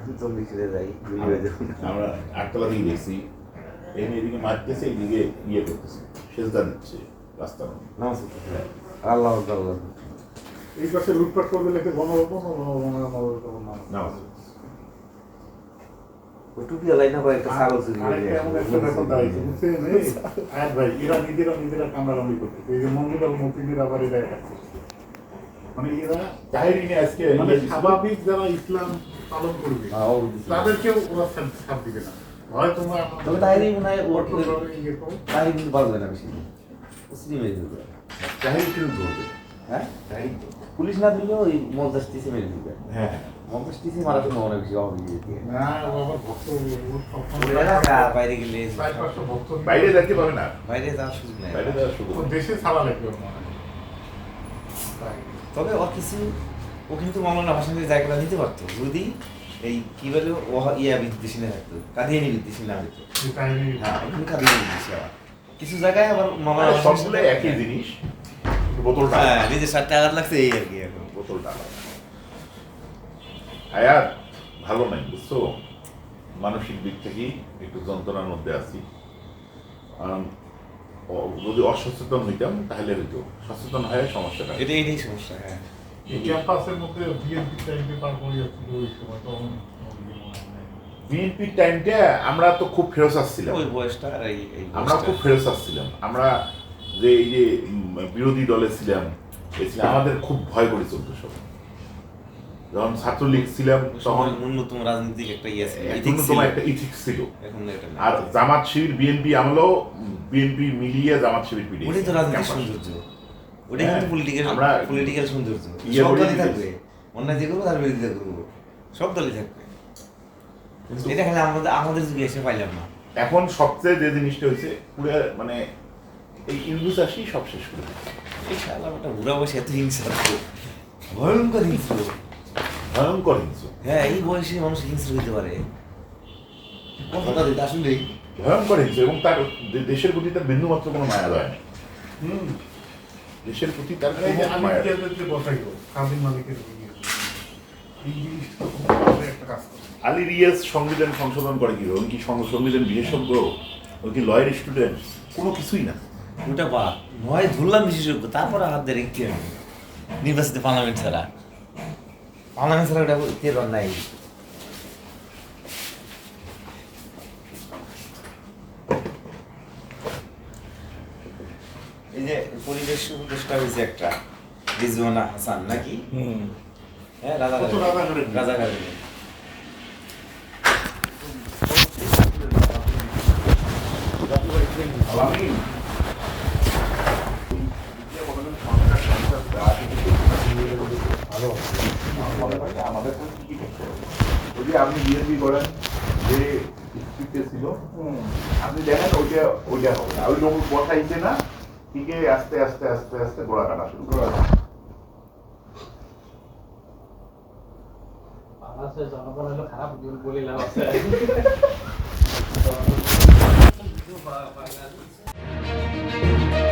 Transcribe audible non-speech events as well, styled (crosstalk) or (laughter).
আমি যাই আমরা আটতলা দিকে গেছি এনে এদিকে মারতেছে এইদিকে ইয়ে করতেছে সেজদা দিচ্ছে রাস্তার নামাজ আল্লাহ আল্লাহ এই পাশে লুটপাট করবে লেখে গণভবন ও গণভবনের নবরতন নাম। নামাজ টুপি আলাই না ভাই একটা ছাগল চুরি করে এমন একটা ব্যাপার দাঁড়িয়েছে, বুঝছেন? এই, ভাই, এরা নিজেরা নিজেরা কামড়াকামড়ি করতেছে। এই যে মন্দির আর আবার এরা এক করছে। মানে এরা তাহেরি নিয়ে আজকে মানে ইয়ে স্বাভাবিক যারা ইসলাম পালন করবে হ্যাঁ। তাদেরকেও ওরা ছাড়- দিবে না। হয় তোমরা তবে তাহেরি মনে হয় ওর ইয়ে কিন্তু পারবে না বেশি। মুসলিম মেরে দিবে তাহেরি কিন্তু ধরবে হ্যাঁ? পুলিশ না দিলেও ওই মন্দাস টিসি মেরে দিবে। হ্যাঁ। টিসি মারার জন্য অনেক বেশি অভাবী দিয়ে না ভক্ত বাইরে গেলে বাইরে যাইতে পারে না। বাইরে যাওয়ার সুযোগ নেই। বাইরে যাওয়ার সুযোগ দেশে ছাড়া লাগবে মনে হয়। তবে ওর কিছু ও কিন্তু মামলানা ভাষণের জায়গাটা নিতে পারতো। যদি এই কি বলে ও ইয়া বিদ্বেষী না থাকতো কাদিয়ানি বিদ্বেষী না হতো হ্যাঁ ওখানে কাদিয়ানি বিদ্বেষী আবার। কিছু জায়গায় আবার মামলা সবগুলো একই জিনিস। বোতলটা হ্যাঁ নিজের সাথে আঘাত লাগছে এই আর কি এখন। বোতলটা। আয়াত ভালো নাই বুঝছ? মানসিক দিক থেকেই একটু যন্ত্রণার মধ্যে আছি। যদি অসচেতন হইতাম তাহলে হইতো। সচেতন হয়ে সমস্যাটা এটা এটাই সমস্যা হ্যাঁ। ক্যাম্পাসের মধ্যে বিএনপি টাইমে পার করে যাচ্ছিল ওই সময় তখন আমাদের বিএনপির টাইমটা আমরা তো খুব ফেরত আসছিলাম। ওই বয়সটা আর এই আমরা খুব ফেরত আসছিলাম। আমরা যে এই যে বিরোধী দলে ছিলাম আমাদের খুব ভয় করে চলতো সব যখন ছাত্রলীগ ছিলাম তখন ন্যূনতম রাজনৈতিক একটা ইয়ে ছিল ethics একটা ইথিক্স ছিল। এখন আর জামাত শিবির বিএনপি আমলেও বিএনপি মিলিয়ে জামাত শিবির পিড়িয়ে ওটাই তো রাজনীতির সৌন্দর্য। ওটাই কিন্তু হ্যাঁ, পলিটিক্যাল আমরা- পলিটিক্যাল সৌন্দর্য। ইয়ে সব দলই থাকবে। অন্যায় যে করব তার বিরোধিতা করব। সব দলই থাকবে। এটা খালি আমাদের আমাদের যুগে এসে পাইলাম না। এখন সবচেয়ে যে জিনিসটা হয়েছে পুরো মানে এই ইউনুস আসি সব শেষ করে দিচ্ছে। এই শালা ওটা বুড়া এত হিংসা ভয়ঙ্কর হিংস্র ভয়ঙ্কর হিংস্র। হ্যাঁ এই বয়সে মানুষ হিংস্র হতে পারে। কথাটা দিতে আসলেই। ভয়ঙ্কর হিংস্র এবং তার দেশের প্রতি তার বিন্দুমাত্র কোনো মায়া দয় হুম। দেশের প্রতি তার। আলী রিয়াজ সংবিধান সংশোধন করে কি? উনি কি সংবিধান বিশেষজ্ঞ? উনি কি লয়ের স্টুডেন্ট কোনো কিছুই না। ওটা বা নয় ধরলাম বিশেষজ্ঞ তারপরে হাত রেখে নির্বাচিত পার্লামেন্ট ছাড়া। পার্লামেন্ট ছাড়া ওটা কে রন এই যে পরিবেশ উপদেষ্টা হয়েছে একটা রিজওয়ানা হাসান নাকি? হ্যাঁ রাজা কত রাজাকারের মেয়ে? রাজাকারের আলামিন আমাদের তো কি করতে হবে? যদি আপনি বিএনপি করেন যে স্ক্রিপ্টে ছিল আপনি দেখেন ওইটা ওইটা হবে। না ওই লোক বসাইছে না ঠিকই আস্তে আস্তে আস্তে আস্তে গোড়া কাটা শুরু করে জনগণ হলো খারাপ বলে লাভ আছে। (laughs)